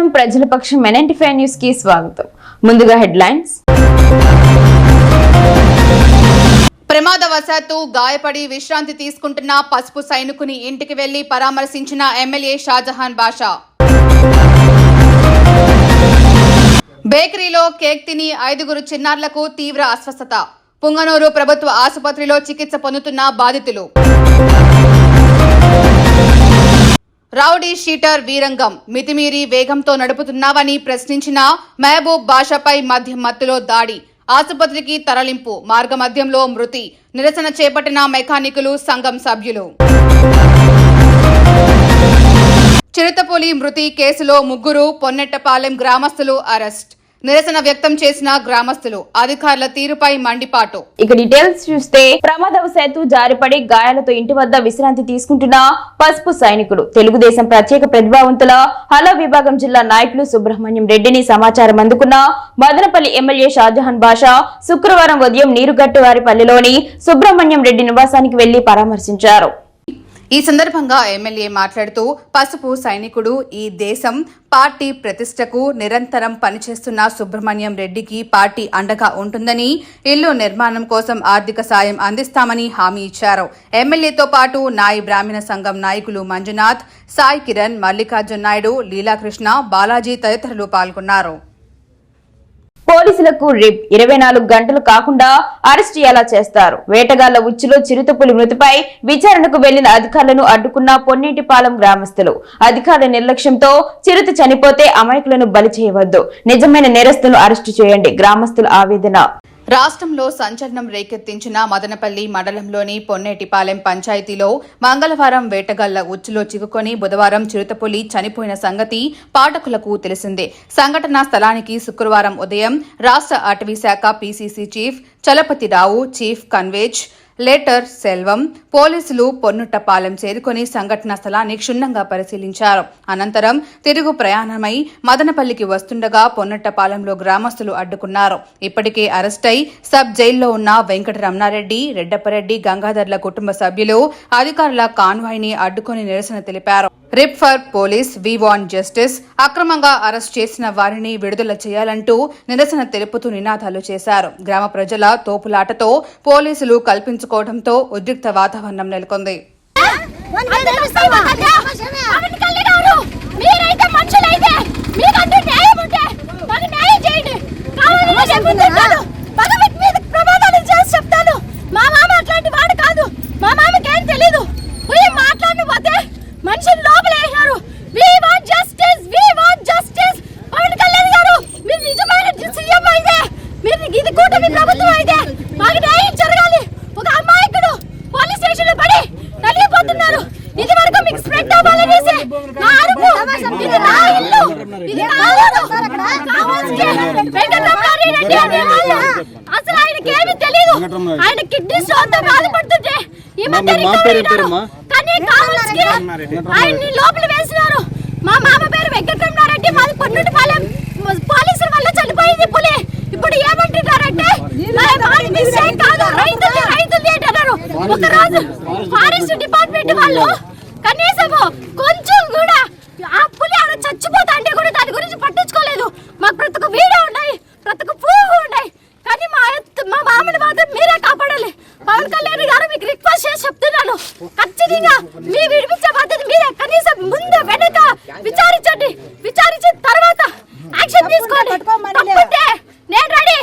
జనం ప్రజల పక్షం ఎన్ఎన్టీ న్యూస్కి స్వాగతం. ముందుగా హెడ్లైన్స్. ప్రమాదవశాత్తు గాయపడి విశ్రాంతి తీసుకుంటున్న పసుపు సైనికుని ఇంటికి వెళ్ళి పరామర్శించిన ఎమ్మెల్యే షాజహాన్ బాషా. బేకరీలో కేక్ తిని ఐదుగురు చిన్నారులకు తీవ్ర అస్వస్థత. పుంగనూరు ప్రభుత్వ ఆసుపత్రిలో చికిత్స పొందుతున్న బాధితులు. రౌడీ షీటర్ వీరంగం. మితిమీరి వేగంతో నడుపుతున్నావని ప్రశ్నించిన మహబూబ్ బాషాపై మధ్య మత్తులో దాడి. ఆసుపత్రికి తరలింపు. మార్గమధ్యంలో మృతి. నిరసన చేపట్టిన మెకానికులు సంఘం సభ్యులు. చిరుతపులి మృతి కేసులో ముగ్గురు పొన్నెట్టపాలెం గ్రామస్తులు అరెస్ట్. నిరసన వ్యక్తం చేసిన గ్రామస్తులు అధికారుల తీరుపై మండిపాటు. ఇక డీటెయిల్స్ చూస్తే ప్రమాదవశాత్తు జారిపడి గాయాలతో ఇంటి వద్ద విశ్రాంతి తీసుకుంటున్న పసుపు సైనికుడు. తెలుగుదేశం ప్రత్యేక ప్రతిభావంతుల హలో విభాగం జిల్లా నాయకులు సుబ్రహ్మణ్యం రెడ్డిని సమాచారం అందుకున్న మదనపల్లి ఎమ్మెల్యే షాజహాన్ బాషా శుక్రవారం ఉదయం నీరుగట్టువారిపల్లిలోని సుబ్రహ్మణ్యం రెడ్డి నివాసానికి వెళ్ళి పరామర్శించారు. ఈ సందర్భంగా ఎమ్మెల్యే మాట్లాడుతూ పసుపు సైనికుడు ఈ దేశం పార్టీ ప్రతిష్టకు నిరంతరం పనిచేస్తున్న సుబ్రహ్మణ్యం రెడ్డికి పార్టీ అండగా ఉంటుందని ఇల్లు నిర్మాణం కోసం ఆర్థిక సాయం అందిస్తామని హామీ ఇచ్చారు. ఎమ్మెల్యేతో పాటు నాయి బ్రాహ్మణ సంఘం నాయకులు మంజునాథ్ సాయి కిరణ్ మల్లికార్జున్ నాయుడు లీలాకృష్ణ బాలాజీ తదితరులు పాల్గొన్నారు. పోలీసులకు రిప్. ఇరవై నాలుగు గంటలు కాకుండా అరెస్ట్ ఎలా చేస్తారు. వేటగాళ్ళ ఉచ్చులో చిరుతపులి మృతిపై విచారణకు వెళ్ళిన అధికారులను అడ్డుకున్న పొన్నేటిపాలెం గ్రామస్తులు. అధికారుల నిర్లక్ష్యంతో చిరుత చనిపోతే అమాయకులను బలి చేయవద్దు. నిజమైన నేరస్తులను అరెస్టు చేయండి. గ్రామస్తుల ఆవేదన. రాష్ట్రంలో సంచలనం రేకెత్తించిన మదనపల్లి మండలంలోని పొన్నేటిపాలెం పంచాయతీలో మంగళవారం వేటగాళ్ళ ఉచ్చులో చిక్కుకొని బుధవారం చిరుతపులి చనిపోయిన సంగతి పాఠకులకు తెలిసిందే. సంఘటనా స్థలానికి శుక్రవారం ఉదయం రాష్ట్ర అటవీ శాఖ పీసీసీ చీఫ్ చలపతిరావు చీఫ్ కన్వేజ్ లేటర్ సెల్వం పోలీసులు పొన్నుట్టపాలెం చేరుకొని సంఘటనా స్థలాన్ని క్షుణ్ణంగా పరిశీలించారు. అనంతరం తిరుగు ప్రయాణమై మదనపల్లికి వస్తుండగా పొన్నట్టపాలెంలో గ్రామస్తులు అడ్డుకున్నారు. ఇప్పటికే అరెస్టై సబ్ జైల్లో ఉన్న వెంకట రమణారెడ్డి రెడ్డప్పరెడ్డి గంగాధర్ల కుటుంబ సభ్యులు అధికారుల కాన్వాయ్ని అడ్డుకుని నిరసన తెలిపారు. RIP for police we want justice. అక్రమంగా అరెస్ట్ చేసిన వారిని విడుదల చేయాలంటూ నిరసన తెలుపుతూ నినాదాలు చేశారు. గ్రామ ప్రజల తోపులాటతో పోలీసులు కల్పించుకోవడంతో ఉద్రిక్త వాతావరణం నెలకొంది. మీరైతే మనుషులైతే మీకంటూ న్యాయం ఉంటే మాకు న్యాయం చేయండి కావాలని చెప్తున్నాను భగవత్ మీద ప్రమాదాలు చేసి చెప్తాను మా మామ అట్లాంటి వాడు కాదు మా మామకి ఏం తెలీదు పోయి మాట్లాడిన పోతే మనుషులు లోపల వేసినారు we want justice we want justice Pawan Kalyan garu మీరు నిజమైన సీఎం అయితే మీరు ఇది కూటమి ప్రభుత్వం అయితే మాకు న్యాయం జరగాలి ఒక అమాయకుడు పోలీస్ స్టేషన్లో పడి నలిగిపోతున్నారు ఇది వరకు మీకు స్ప్రెడ్ అవ్వాలనేసి నా అరుపు ఇది నా ఇల్లు ఇది నా ఊరు కావాల్సి వెంకటరమణారెడ్డి అనేవాళ్ళు అసలు ఆయనకి ఏమీ తెలియదు బాధపడుతుంటే ఈ మధ్య? కానీ కావాల్సి ఆయన్ని లోపల వేసినారు. మా మామ పేరు వెంకటరమణారెడ్డి మాది పొన్నుటిపాలెం పోలీసుల వల్ల చనిపోయింది పులి. ఇప్పుడు ఏమంటున్నారంటే కాదు రైతులు రైతులు అంటున్నారు ఒక రోజు ఫారెస్ట్ డిపార్ట్మెంట్. వాళ్ళు కనీసం కొంచెం కూడా ఆ పులి ఆడ చచ్చిపోతా అంటే కూడా దాని గురించి పట్టించుకోలేదు. మాకు ప్రతి ఒక్క వీడియో ఉన్నాయి ప్రతి ఒక్క పువ్వు ఉన్నాయి. కానీ మా మా మామని మాత్రం మీరే కాపాడాలి. పవన్ కళ్యాణ్ గారు మీకు రిక్వెస్ట్ చేసి చెప్తున్నాను. ఖచ్చితంగా మీ విడిపించే బాధ్యత మీరే. కనీసం ముందు వెనక విచారించండి. విచారించిన తర్వాత యాక్షన్ తీసుకోండి. తప్పుంటే నేను రెడీ.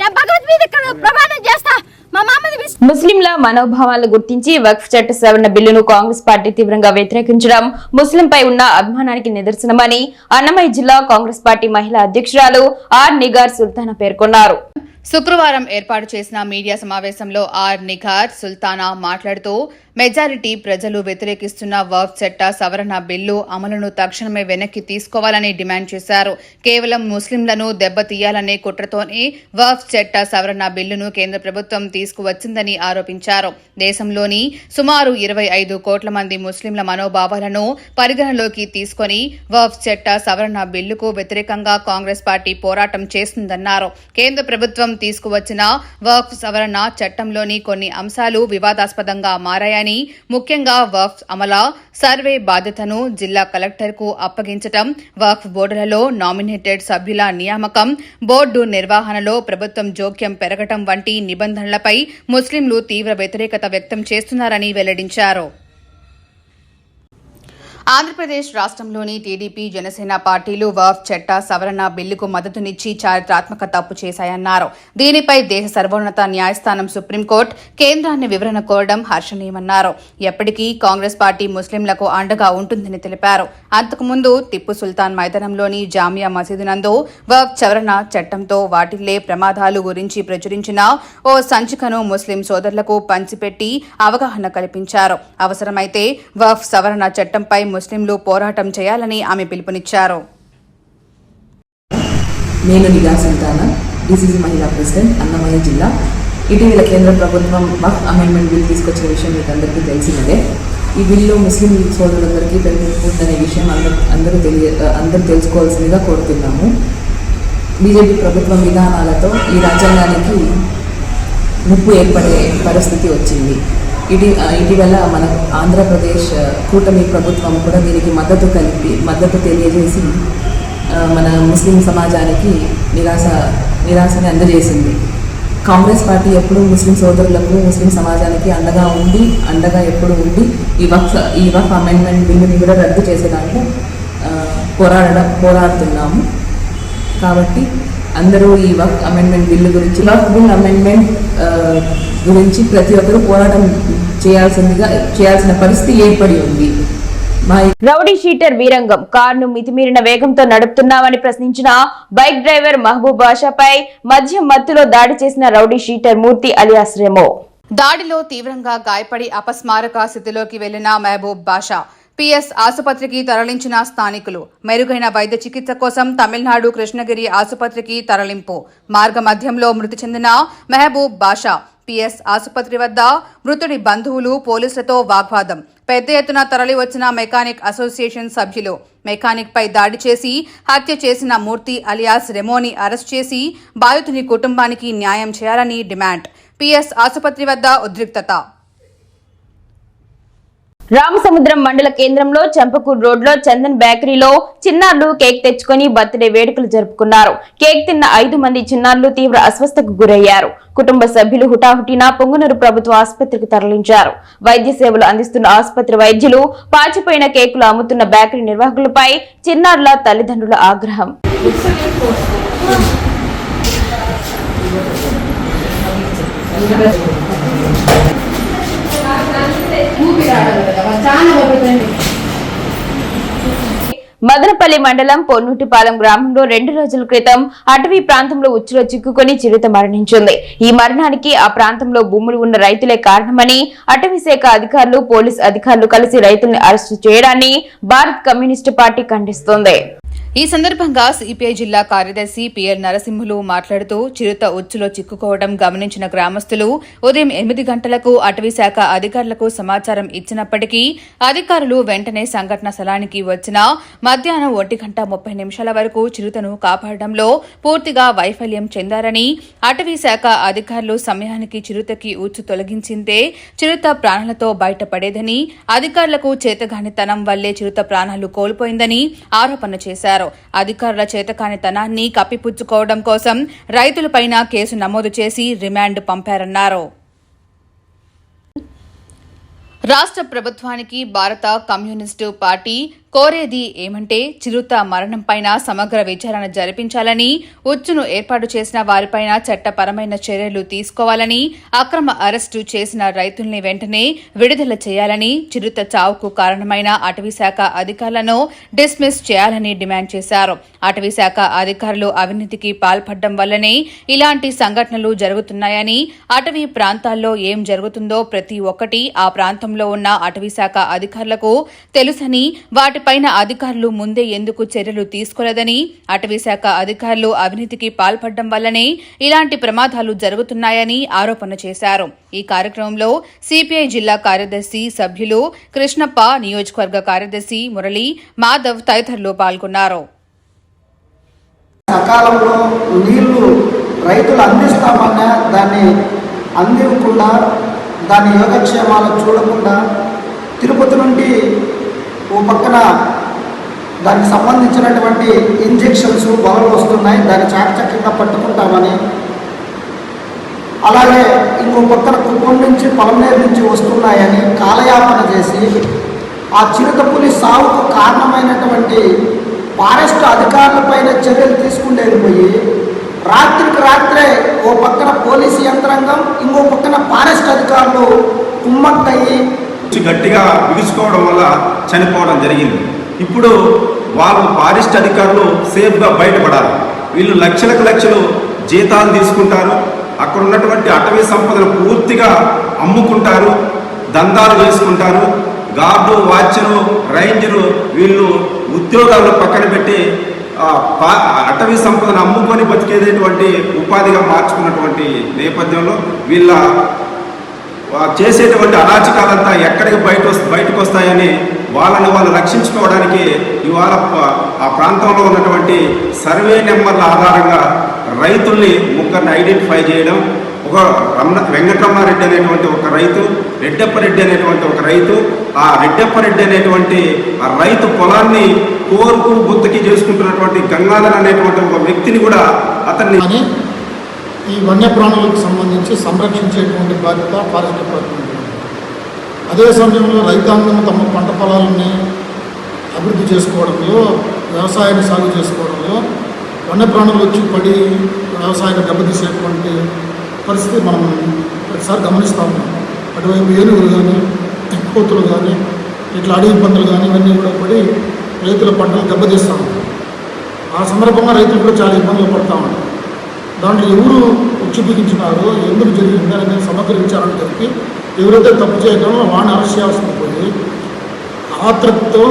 నేను భగవత్ మీద ఇక్కడ ప్రమాణం చేస్తా. మా మామది ముస్లింల మనోభావాలను గుర్తించి వక్ఫ్ చట్ట సవరణ బిల్లును కాంగ్రెస్ పార్టీ తీవ్రంగా వ్యతిరేకించడం ముస్లింపై ఉన్న అభిమానానికి నిదర్శనమని అన్నమయ్య జిల్లా కాంగ్రెస్ పార్టీ మహిళా అధ్యక్షురాలు ఆర్ నిగార్ సుల్తానా పేర్కొన్నారు. శుక్రవారం ఏర్పాటు చేసిన మీడియా సమావేశంలో ఆర్ నిఘార్ సుల్తానా మాట్లాడుతూ మెజారిటీ ప్రజలు వ్యతిరేకిస్తున్న వర్క్ చట్ట సవరణ బిల్లు అమలును తక్షణమే వెనక్కి తీసుకోవాలని డిమాండ్ చేశారు. కేవలం ముస్లింలను దెబ్బతీయాలనే కుట్రతోనే వర్క్ చట్ట సవరణ బిల్లును కేంద్ర ప్రభుత్వం తీసుకువచ్చిందని ఆరోపించారు. దేశంలోని సుమారు ఇరవై ఐదు కోట్ల మంది ముస్లింల మనోభావాలను పరిగణలోకి తీసుకొని వర్క్ చట్ట సవరణ బిల్లుకు వ్యతిరేకంగా కాంగ్రెస్ పార్టీ పోరాటం చేస్తుందన్నారు. కేంద్ర ప్రభుత్వం తీసుకువచ్చిన వర్క్ సవరణ చట్టంలోని కొన్ని అంశాలు వివాదాస్పదంగా మారాయని ముఖ్యంగా వర్క్ అమల సర్వే బాధ్యతను జిల్లా కలెక్టర్కు అప్పగించటం వర్క్ బోర్డులలో నామినేటెడ్ సభ్యుల నియామకం బోర్డు నిర్వహణలో ప్రభుత్వం జోక్యం పెరగటం వంటి నిబంధనలపై ముస్లింలు తీవ్ర వ్యతిరేకత వ్యక్తం చేస్తున్నారని వెల్లడించారు. ఆంధ్రప్రదేశ్ రాష్ట్రంలోని టీడీపీ జనసేన పార్టీలు వఫ్ చట్ట సవరణ బిల్లుకు మద్దతునిచ్చి చారిత్రాత్మక తప్పు చేశాయన్నారు. దీనిపై దేశ సర్వోన్నత న్యాయస్థానం సుప్రీంకోర్టు కేంద్రాన్ని వివరణ కోరడం హర్షణీయమన్నారు. ఎప్పటికీ కాంగ్రెస్ పార్టీ ముస్లింలకు అండగా ఉంటుందని తెలిపారు. అంతకుముందు టిప్పు సుల్తాన్ మైదానంలోని జామియా మసీదు నందు వఫ్ సవరణ చట్టంతో వాటిల్లే ప్రమాదాలు గురించి ప్రచురించిన ఓ సంచికను ముస్లిం సోదరులకు పంచిపెట్టి అవగాహన కల్పించారు. అవసరమైతే వఫ్ సవరణ చట్టంపై ముస్లింలు పోరాటం చేయాలని ఆమె పిలుపునిచ్చారు. నేను నిగా సుల్తానా. డిసిసి మహిళా ప్రెసిడెంట్ అన్నమయ్య జిల్లా. ఇటీవల కేంద్ర ప్రభుత్వం వక్ అమెండ్మెంట్ బిల్ తీసుకొచ్చిన విషయం మీకు అందరికీ తెలిసినదే. ఈ బిల్లు ముస్లిం సోదరులందరికీ పెరుగుతుందనే విషయం అందరూ అందరూ తెలియ అందరూ తెలుసుకోవాల్సిందిగా కోరుతున్నాము. బీజేపీ ప్రభుత్వం విధానాలతో ఈ రాజ్యాంగానికి ముప్పు ఏర్పడే పరిస్థితి వచ్చింది. ఇటీ ఇటీవల మన ఆంధ్రప్రదేశ్ కూటమి ప్రభుత్వం కూడా దీనికి మద్దతు కలిపి మద్దతు తెలియజేసి మన ముస్లిం సమాజానికి నిరాశ నిరాశని అందజేసింది. కాంగ్రెస్ పార్టీ ఎప్పుడు ముస్లిం సోదరులకు ముస్లిం సమాజానికి అండగా ఉండి అండగా ఎప్పుడు ఉండి ఈ వక్ ఈ వక్ అమెండ్మెంట్ బిల్లుని కూడా రద్దు చేసేదాంట్లో ఆ, పోరాడడం పోరాడుతున్నాము. కాబట్టి అందరూ ఈ వక్ అమెండ్మెంట్ బిల్లు గురించి వక్ బిల్ అమెండ్మెంట్ గురించి ప్రతి ఒక్కరూ పోరాటం చేయాల్సిందిగా చేయాల్సిన పరిస్థితి ఏర్పడి ఉంది. రౌడీ షీటర్ వీరంగం కారును మితిమీరిన వేగంతో నడుపుతున్నామని ప్రశ్నించిన బైక్ డ్రైవర్ మహబూబ్ బాషాపై మద్యం మత్తులో దాడి చేసిన rowdy sheeter Murthy alias Remo. దాడిలో తీవ్రంగా గాయపడి అపస్మారక స్థితిలోకి వెళ్ళిన మహబూబ్ బాషా పిఎస్ ఆసుపత్రికి తరలించిన స్థానికులు. మెరుగైన వైద్య చికిత్స కోసం తమిళనాడు కృష్ణగిరి ఆసుపత్రికి తరలింపు. మార్గ మధ్యంలో మృతి చెందిన మెహబూబ్ బాషా పిఎస్ ఆసుపత్రి వద్ద మృతుడి బంధువులు పోలీసులతో వాగ్వాదం. పెద్ద ఎత్తున తరలి వచ్చిన మెకానిక్ అసోసియేషన్ సభ్యులు. మెకానిక్ పై దాడి చేసి హత్య చేసిన మూర్తి అలియాస్ రెమోని అరెస్ట్ చేసి బాధితుని కుటుంబానికి న్యాయం చేయాలని డిమాండ్. పిఎస్ ఆసుపత్రి వద్ద ఉద్రిక్తత. రామసముద్రం మండల కేంద్రంలో చంపకూరు రోడ్లో చందన్ బేకరీలో చిన్నారులు కేక్ తెచ్చుకొని బర్త్డే వేడుకలు జరుపుకున్నారు. కేక్ తిన్న ఐదు మంది చిన్నారులు తీవ్ర అస్వస్థకు గురయ్యారు. కుటుంబ సభ్యులు హుటాహుటిన పొంగునూరు ప్రభుత్వ ఆసుపత్రికి తరలించారు. వైద్య సేవలు అందిస్తున్న ఆసుపత్రి వైద్యులు పాచిపోయిన కేకులు అమ్ముతున్న బేకరీ నిర్వాహకులపై చిన్నారుల తల్లిదండ్రుల ఆగ్రహం. మదనపల్లి మండలం పొన్నూటిపాలెం గ్రామంలో రెండు రోజుల క్రితం అటవీ ప్రాంతంలో ఉచ్చులో చిక్కుకొని చిరుత మరణించింది. ఈ మరణానికి ఆ ప్రాంతంలో భూములు ఉన్న రైతులే కారణమని అటవీ శాఖ అధికారులు పోలీస్ అధికారులు కలిసి రైతుల్ని అరెస్టు చేయడాన్ని భారత్ కమ్యూనిస్టు పార్టీ ఖండిస్తోంది. ఈ సందర్భంగా సిపిఐ జిల్లా కార్యదర్శి పిఎల్ నరసింహులు మాట్లాడుతూ చిరుత ఉచ్చులో చిక్కుకోవడం గమనించిన గ్రామస్తులు ఉదయం ఎనిమిది గంటలకు అటవీశాఖ అధికారులకు సమాచారం ఇచ్చినప్పటికీ అధికారులు వెంటనే సంఘటన స్థలానికి వచ్చిన మధ్యాహ్నం ఒంటి గంట ముప్పై నిమిషాల వరకు చిరుతను కాపాడడంలో పూర్తిగా వైఫల్యం చెందారని అటవీశాఖ అధికారులు సమయానికి చిరుతకి ఉచ్చు తొలగించిందే చిరుత ప్రాణాలతో బయటపడేదని అధికారులకు చేతగానితనం వల్లే చిరుత ప్రాణాలు కోల్పోయిందని ఆరోపణ చేశారు. అధికారుల చేతకానితనాన్ని కప్పిపుచ్చుకోవడం కోసం రైతులపైన కేసు నమోదు చేసి రిమాండ్ పంపారన్నారు. రాష్ట్ర ప్రభుత్వానికి భారత కమ్యూనిస్టు పార్టీ కోరేది ఏమంటే చిరుత మరణంపైన సమగ్ర విచారణ జరిపించాలని ఉచ్చును ఏర్పాటు చేసిన వారిపైన చట్టపరమైన చర్యలు తీసుకోవాలని అక్రమ అరెస్టు చేసిన రైతుల్ని వెంటనే విడుదల చేయాలని చిరుత చావుకు కారణమైన అటవీశాఖ అధికారులను డిస్మిస్ చేయాలని డిమాండ్ చేశారు. అటవీశాఖ అధికారులు అవినీతికి పాల్పడడం వల్లనే ఇలాంటి సంఘటనలు జరుగుతున్నాయని అటవీ ప్రాంతాల్లో ఏం జరుగుతుందో ప్రతి ఒక్కటి ఆ ప్రాంతంలో ఉన్న అటవీశాఖ అధికారులకు తెలుసని వాటి వారిపైన అధికారులు ముందే ఎందుకు చర్యలు తీసుకోలేదని అటవీశాఖ అధికారులు అవినీతికి పాల్పడడం వల్లనే ఇలాంటి ప్రమాదాలు జరుగుతున్నాయని ఆరోపణ చేశారు. ఈ కార్యక్రమంలో సిపిఐ జిల్లా కార్యదర్శి సభ్యులు కృష్ణప్ప నియోజకవర్గ కార్యదర్శి మురళి మాధవ్ తదితరులు పాల్గొన్నారు. సకాలంలో నీళ్ళు రైతులు అందిస్తామన్నా దాన్ని అందివ్వకుండా దాని యోగక్షేమాలు చూడకుండా తిరుపతి నుండి ఓ పక్కన దానికి సంబంధించినటువంటి ఇంజెక్షన్స్ బలలు వస్తున్నాయి దాన్ని చాకచక్యంగా పట్టుకుంటామని. అలాగే ఇంకో పక్కన కుప్పం నుంచి పొలంనేరు నుంచి వస్తున్నాయని కాలయాపన చేసి ఆ చిరుతపులి సావుకు కారణమైనటువంటి ఫారెస్ట్ అధికారులపైన చర్యలు తీసుకుండేది పోయి రాత్రికి రాత్రే ఓ పక్కన పోలీసు యంత్రాంగం ఇంకో పక్కన ఫారెస్ట్ అధికారులు కుమ్మక్కయ్యి నుంచి గట్టిగా బిగుసుకోవడం వల్ల చనిపోవడం జరిగింది. ఇప్పుడు వాళ్ళు ఫారెస్ట్ అధికారులు సేఫ్గా బయటపడాలి. వీళ్ళు లక్షలకు లక్షలు జీతాలు తీసుకుంటారు. అక్కడ ఉన్నటువంటి అటవీ సంపదను పూర్తిగా అమ్ముకుంటారు దందాలు చేసుకుంటారు. గార్డు వాచ్ను రేంజ్ను వీళ్ళు ఉద్యోగాలను పక్కన పెట్టి అటవీ సంపదను అమ్ముకొని బతికేటటువంటి ఉపాధిగా మార్చుకున్నటువంటి నేపథ్యంలో వీళ్ళ చేసేటువంటి అరాచకాలంతా ఎక్కడికి బయట బయటకు వస్తాయని వాళ్ళని వాళ్ళు రక్షించుకోవడానికి ఇవాళ ఆ ప్రాంతంలో ఉన్నటువంటి సర్వే నెంబర్ల ఆధారంగా రైతుల్ని ముగ్గురిని ఐడెంటిఫై చేయడం ఒక రమణ వెంకటరమారెడ్డి అనేటువంటి ఒక రైతు రెడ్డప్పరెడ్డి అనేటువంటి ఒక రైతు ఆ రెడ్డప్పరెడ్డి అనేటువంటి ఆ రైతు పొలాన్ని కోరుకు గుత్తకి చేసుకుంటున్నటువంటి గంగాధర్ అనేటువంటి ఒక వ్యక్తిని కూడా అతన్ని ఈ వన్యప్రాణులకు సంబంధించి సంరక్షించేటువంటి బాధ్యత ఫారెస్ట్ డిపార్ట్మెంట్. అదే సమయంలో రైతాంగం తమ పంట పొలాలని అభివృద్ధి చేసుకోవడంలో వ్యవసాయాన్ని సాగు చేసుకోవడంలో వన్యప్రాణులు వచ్చి పడి వ్యవసాయాన్ని దెబ్బతీసేటువంటి పరిస్థితి మనం ప్రతిసారి గమనిస్తూ ఉన్నాం. అటువైపు ఏనుగులు కానీ కోతులు కానీ ఇట్లా అడవి పందులు కానీ ఇవన్నీ కూడా పడి రైతుల పంటలు దెబ్బతీస్తూ ఉంటాయి ఆ సందర్భంగా రైతులు కూడా చాలా ఇబ్బందులు పడతా ఉన్నారు. దాంట్లో ఎవరు ఉచ్చు ఎందుకు జరిగిందనేది సమగ్రించాలని చెప్పి ఎవరైతే తప్పు చేయగలరో వాడిని అరెస్ట్ చేయాల్సింది పోయి ఆత్రతో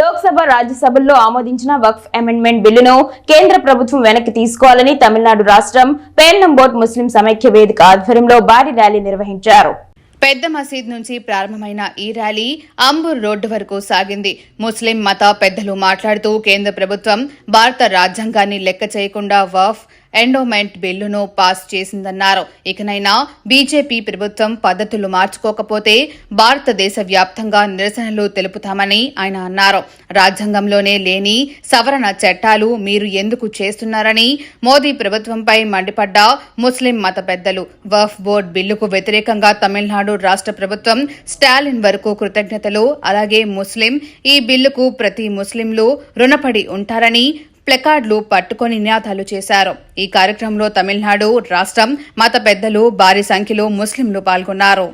లోక్సభ రాజ్యసభల్లో ఆమోదించిన వక్ఫ్ అమెండ్మెంట్ బిల్లును కేంద్ర ప్రభుత్వం వెనక్కి తీసుకోవాలని తమిళనాడు రాష్ట్రం పేర్నం ముస్లిం సమైక్య వేదిక ఆధ్వర్యంలో భారీ ర్యాలీ నిర్వహించారు. పెద్ద మసీద్ నుంచి ప్రారంభమైన ఈ ర్యాలీ అంబూర్ రోడ్డు వరకు సాగింది. ముస్లిం మత పెద్దలు మాట్లాడుతూ కేంద్ర ప్రభుత్వం భారత రాజ్యాంగాన్ని లెక్క చేయకుండా వఫ్ ఎండోమెంట్ బిల్లును పాస్ చేసిందన్నారు. ఇకనైనా బీజేపీ ప్రభుత్వం పద్ధతులు మార్చుకోకపోతే భారతదేశ వ్యాప్తంగా నిరసనలు తెలుపుతామని ఆయన అన్నారు. రాజ్యాంగంలోనే లేని సవరణ చట్టాలు మీరు ఎందుకు చేస్తున్నారని మోదీ ప్రభుత్వంపై మండిపడ్డ ముస్లిం మత పెద్దలు వఫ్ బోర్డ్ బిల్లుకు వ్యతిరేకంగా తమిళనాడు రాష్ట్ర ప్రభుత్వం స్టాలిన్ వరకు కృతజ్ఞతలు. అలాగే ముస్లిం ఈ బిల్లుకు ప్రతి ముస్లింలు రుణపడి ఉంటారని ప్లకార్డులు పట్టుకొని నినాదాలు చేశారు ఈ కార్యక్రమంలో తమిళనాడు రాష్ట్రం మత పెద్దలు భారీ సంఖ్యలో ముస్లింలు పాల్గొన్నారు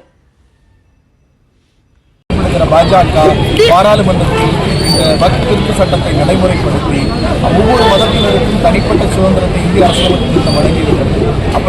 இருக்கிற பாஜக பாராளுமன்றத்தில் இந்த வக்ஃப் திருத்த சட்டத்தை நடைமுறைப்படுத்தி ஒவ்வொரு மதத்தினருக்கும் தனிப்பட்ட சுதந்திரத்தை இந்திய அரசியலமைப்பு திருத்தம் வழங்கியிருக்கிறது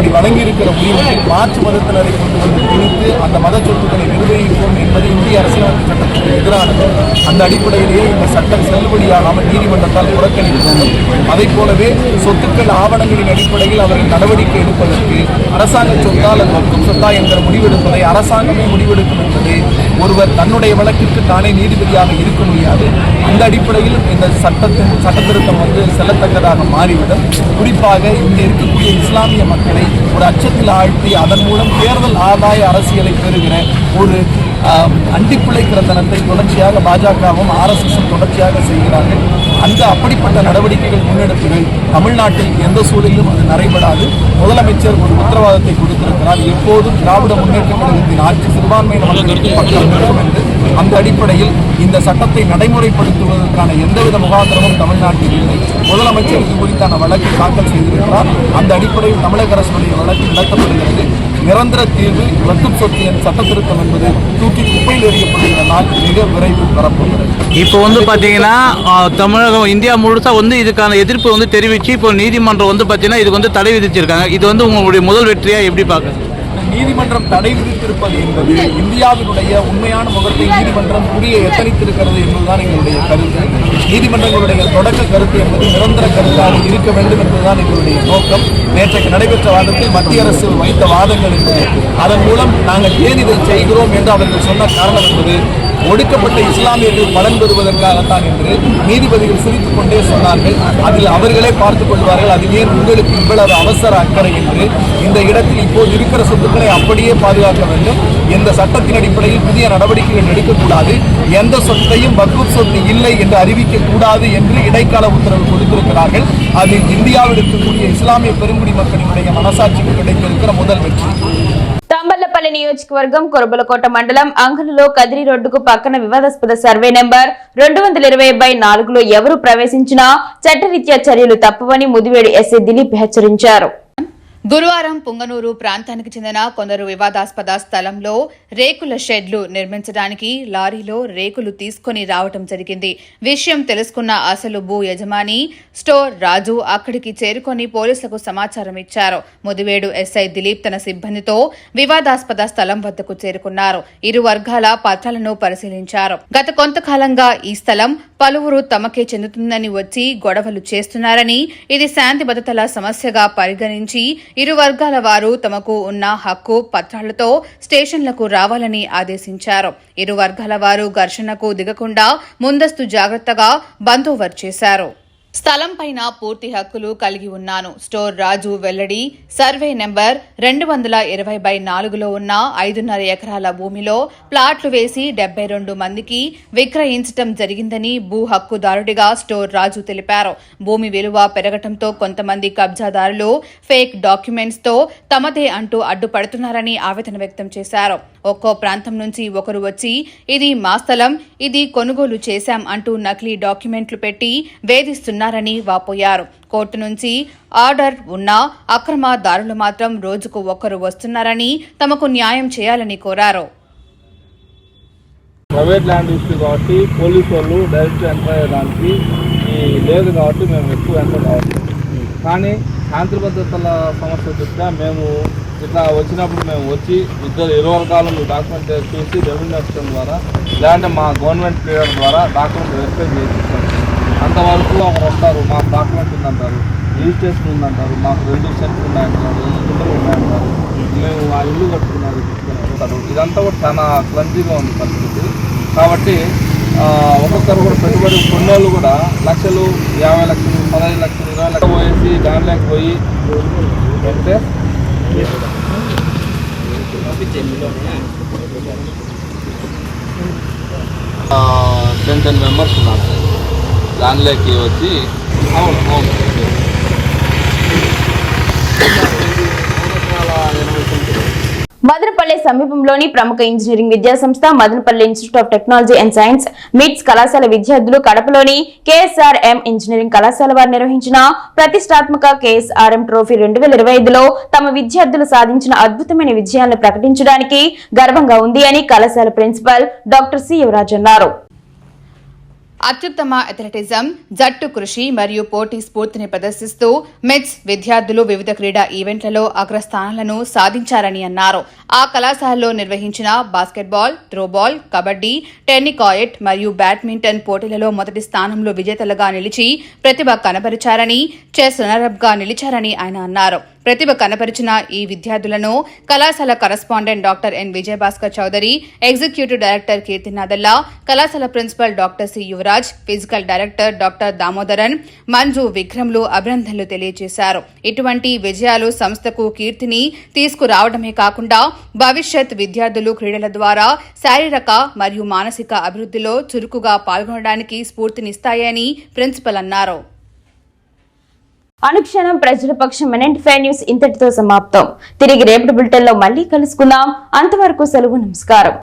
அப்படி வழங்கியிருக்கிற உரிமையை மாற்று மதத்தினரை கொண்டு வந்து திணித்து அந்த மத சொத்துக்களை நிர்வகிப்போம் என்பது இந்திய அரசியலமைப்பு சட்டத்திற்கு எதிரானது. அந்த அடிப்படையிலேயே இந்த சட்டம் செல்லுபடியாகாமல் நீதிமன்றத்தால் புறக்கணிக்கப்படும் அதைப் போலவே சொத்துக்கள் ஆவணங்களின் அடிப்படையில் அவர்கள் நடவடிக்கை எடுப்பதற்கு அரசாங்க சொத்தால் அல்லது வக்கும் சொத்தா என்கிற முடிவெடுப்பதை அரசாங்கமே முடிவெடுக்கும் என்பது ஒருவர் தன்னுடைய வழக்கிற்கு தானே நீதிபதியாக இருக்க முடியாது. அந்த அடிப்படையில் இந்த சட்டத்தின் சட்ட திருத்தம் வந்து செல்லத்தக்கதாக மாறிவிடும். குறிப்பாக இங்கே இருக்கக்கூடிய இஸ்லாமிய மக்களை ஒரு அச்சத்தில் ஆழ்த்தி அதன் மூலம் தேர்தல் ஆதாய அரசியலை பெறுகிற ஒரு ஆஹ், அண்டிப்பிழைக்கிற தனத்தை தொடர்ச்சியாக பாஜகவும் ஆர்எஸ்எஸும் தொடர்ச்சியாக செய்கிறார்கள். அந்த அப்படிப்பட்ட நடவடிக்கைகள் முன்னெடுப்புகள் தமிழ்நாட்டில் எந்த சூழலிலும் அது நடைபெறாது. முதலமைச்சர் ஒரு உத்தரவாதத்தை கொடுத்திருக்கிறார். எப்போதும் திராவிட முன்னேற்ற கழகத்தின் ஆட்சி சிறுபான்மையின மக்களுக்கு பக்கம் வேண்டும் என்று அந்த அடிப்படையில் இந்த சட்டத்தை நடைமுறைப்படுத்துவதற்கான எந்தவித முகாந்திரமும் தமிழ்நாட்டில் இல்லை. முதலமைச்சர் இது குறித்தான வழக்கை தாக்கல் செய்திருக்கிறார். அந்த அடிப்படையில் தமிழக அரசுடைய வழக்கு நடத்தப்படுகிறது. நிரந்தர தீர்வு வட்டும் சொத்து என் சட்ட திருத்தம் என்பது தூக்கி குப்பையில் எறியப்படுகிற நாள் மிக விரைவில் வரப்போகிறது. இப்போ வந்து பார்த்தீங்கன்னா தமிழகம் இந்தியா முழுசா வந்து இதுக்கான எதிர்ப்பு வந்து தெரிவித்து இப்போ நீதிமன்றம் வந்து பார்த்தீங்கன்னா இதுக்கு வந்து தடை விதிச்சிருக்காங்க. இது வந்து உங்களுடைய முதல் வெற்றியாக எப்படி பார்க்குறது நீதிமன்றம் தடை விதித்திருப்பது என்பது இந்தியாவினுடைய உண்மையான முகத்தை நீதிமன்றம் புரிய எத்தனித்திருக்கிறது என்பதுதான் எங்களுடைய கருத்து. நீதிமன்றங்களுடைய தொடக்க கருத்து என்பது நிரந்தர கருத்தாக இருக்க வேண்டும் என்பதுதான் எங்களுடைய நோக்கம். நேற்றைக்கு நடைபெற்ற வாதத்தில் மத்திய அரசு வைத்த வாதங்கள் என்பது. அதன் மூலம் நாங்கள் ஏன் இதை செய்கிறோம் என்று அவர்கள் சொன்ன காரணம் என்பது ஒடுக்கப்பட்ட இஸ்லாமியர்கள் பலன் பெறுவதற்காகத்தான் என்று நீதிபதிகள் சிரித்துக் கொண்டே சொன்னார்கள். அதில் அவர்களே பார்த்துக் கொள்வார்கள். அது ஏன் உங்களுக்கு இவ்வளவு அவசர அக்கறை என்று. இந்த இடத்தில் இப்போது இருக்கிற சொத்துக்களை அப்படியே பாதுகாக்க வேண்டும். இந்த சட்டத்தின் அடிப்படையில் புதிய நடவடிக்கைகள் எடுக்கக்கூடாது. எந்த சொத்தையும் வக்குப் சொத்து இல்லை என்று அறிவிக்க கூடாது என்று இடைக்கால உத்தரவு கொடுத்திருக்கிறார்கள். அது இந்தியாவில் இருக்கக்கூடிய இஸ்லாமிய பெருங்குடி மக்களினுடைய மனசாட்சிக்கு கிடைத்திருக்கிற முதல் வெற்றி. తంబళ్ళపల్లి నియోజకవర్గం కొరబలకోట మండలం అంగలులో కదిరి రోడ్డుకు పక్కన వివాదాస్పద సర్వే నెంబర్ రెండు వందల ఇరవై బై నాలుగులో ఎవరు ప్రవేశించినా చట్టరీత్యా చర్యలు తప్పవని ముదివేడు ఎస్ఐ దిలీప్ హెచ్చరించారు. గురువారం పుంగనూరు ప్రాంతానికి చెందిన కొందరు వివాదాస్పద స్థలంలో రేకుల షెడ్లు నిర్మించడానికి లారీలో రేకులు తీసుకొని రావటం జరిగింది. విషయం తెలుసుకున్న అసలు భూ యజమాని స్టోర్ రాజు అక్కడికి చేరుకొని పోలీసులకు సమాచారం ఇచ్చారు. ముదివేడు ఎస్ఐ దిలీప్ తన సిబ్బందితో వివాదాస్పద స్థలం వద్దకు చేరుకున్నారు. ఇరు వర్గాల పత్రాలను పరిశీలించారు. గత కొంతకాలంగా ఈ స్థలం పలువురు తమకే చెందుతుందని వచ్చి గొడవలు చేస్తున్నారని ఇది శాంతి భద్రతల సమస్యగా పరిగణించి ఇరు వర్గాల వారు తమకు ఉన్న హక్కు పత్రాలతో స్టేషన్లకు రావాలని ఆదేశించారు. ఇరు వర్గాల వారు ఘర్షణకు దిగకుండా ముందస్తు జాగ్రత్తగా బందోబస్తు చేశారు. స్థలం పైన పూర్తి హక్కులు కలిగి ఉన్నాను. స్టోర్ రాజు వెల్లడి సర్వే నెంబర్ రెండు వందల ఇరవై బై నాలుగులో ఉన్న ఐదున్నర ఎకరాల భూమిలో ప్లాట్లు వేసి డెబ్బై రెండు మందికి విక్రయించటం జరిగిందని భూ హక్కుదారుడిగా స్టోర్ రాజు తెలిపారు. భూమి విలువ పెరగటంతో కొంతమంది కబ్జాదారులు ఫేక్ డాక్యుమెంట్స్తో తమదే అంటూ అడ్డుపడుతున్నారని ఆవేదన వ్యక్తం చేశారు. ఒక్కో ప్రాంతం నుంచి ఒకరు వచ్చి ఇది మా స్థలం ఇది కొనుగోలు చేశాం అంటూ నకిలీ డాక్యుమెంట్లు పెట్టి వేధిస్తున్నారని వాపోయారు. కోర్టు నుంచి ఆర్డర్ ఉన్నా అక్రమదారులు మాత్రం రోజుకు ఒకరు వస్తున్నారని తమకు న్యాయం చేయాలని కోరారు. ప్రైవేట్ ల్యాండ్ ఇష్యూ కాబట్టి పోలీసు వాళ్ళు డైరెక్ట్ ఎంటర్ అయ్యడానికి లేదు కాబట్టి మేము ఎక్కువ ఎంటర్ కావచ్చు కానీ శాంతి భద్రతల సమస్య దృష్ట్యా మేము ఇట్లా వచ్చినప్పుడు మేము వచ్చి ఇద్దరు ఇరవై వర్గాలను డాక్యుమెంట్ చూసి రెవెన్యూ అసిస్టెంట్ ద్వారా లేదంటే మా గవర్నమెంట్ పీరియడ్ ద్వారా డాక్యుమెంట్ వెరిఫై చేసిస్తాం అంతవరకు ఒకరు వస్తారు మాకు డాక్యుమెంట్ ఉందంటారు రిజిస్ట్రేషన్ ఉందంటారు మాకు రెండు సెంట్లు ఉన్నాయంటారు రెండు గుంటలు ఉన్నాయంటారు మేము ఆ ఇల్లు కట్టుకున్నారు. చెప్తున్నారు ఇదంతా కూడా చాలా క్లంజీగా ఉంది పరిస్థితి. కాబట్టి ఒక్కొక్కరు కూడా పెట్టుబడి కొన్నోళ్ళు కూడా లక్షలు యాభై లక్షలు పదహైదు లక్షల ఇరవై లక్షలు పోయేసి దానిలోకి పోయి పెడితే టెన్ టెన్ మెంబర్స్ ఉన్నారు. సార్ దానిలోకి వచ్చి అవును అవును. మదనపల్లె సమీపంలోని ప్రముఖ ఇంజనీరింగ్ విద్యా సంస్థ Madanapalle institute of technology and science MITS కళాశాల విద్యార్థులు కడపలోని కేఎస్ఆర్ఎం ఇంజనీరింగ్ కళాశాల వారు నిర్వహించిన ప్రతిష్టాత్మక కేఎస్ఆర్ఎం ట్రోఫీ రెండు వేల ఇరవై ఐదులో తమ విద్యార్థులు సాధించిన అద్భుతమైన విజయాలను ప్రకటించడానికి గర్వంగా ఉంది అని కళాశాల ప్రిన్సిపల్ డాక్టర్ సి యువరాజ్ అన్నారు. అత్యుత్తమ అథ్లెటిజం జట్టు కృషి మరియు పోటీ స్ఫూర్తిని ప్రదర్శిస్తూ మెట్స్ విద్యార్థులు వివిధ క్రీడా ఈవెంట్లలో అగ్రస్థానాలను సాధించారని అన్నారు. ఆ కళాశాలలో నిర్వహించిన బాస్కెట్బాల్ త్రోబాల్ కబడ్డీ టెన్నికాయట్ మరియు బ్యాడ్మింటన్ పోటీలలో మొదటి స్థానంలో విజేతలుగా నిలిచి ప్రతిభ కనబరిచారని చెస్ రన్నరప్గా నిలిచారని ఆయన అన్నారు. ప్రతిభ కనపరిచిన ఈ విద్యార్థులను కళాశాల correspondent doctor N Vijayabhaskar Chowdary executive director కీర్తినాథల్లా కళాశాల principal doctor C Yuvaraj physical director doctor Damodaran Manju విక్రమ్లు అభినందనలు తెలియజేశారు. ఇటువంటి విజయాలు సంస్థకు కీర్తిని తీసుకురావడమే కాకుండా భవిష్యత్ విద్యార్థులు క్రీడల ద్వారా శారీరక మరియు మానసిక అభివృద్ధిలో చురుకుగా పాల్గొనడానికి స్ఫూర్తినిస్తాయని ప్రిన్సిపల్ అన్నారు. అనుక్షణం ప్రజల పక్షం మెనెంట్ ఫైవ్ న్యూస్ ఇంతటితో సమాప్తం. తిరిగి రేపటి బులెటిన్లో మళ్ళీ కలుసుకుందాం. అంతవరకు సెలవు నమస్కారం.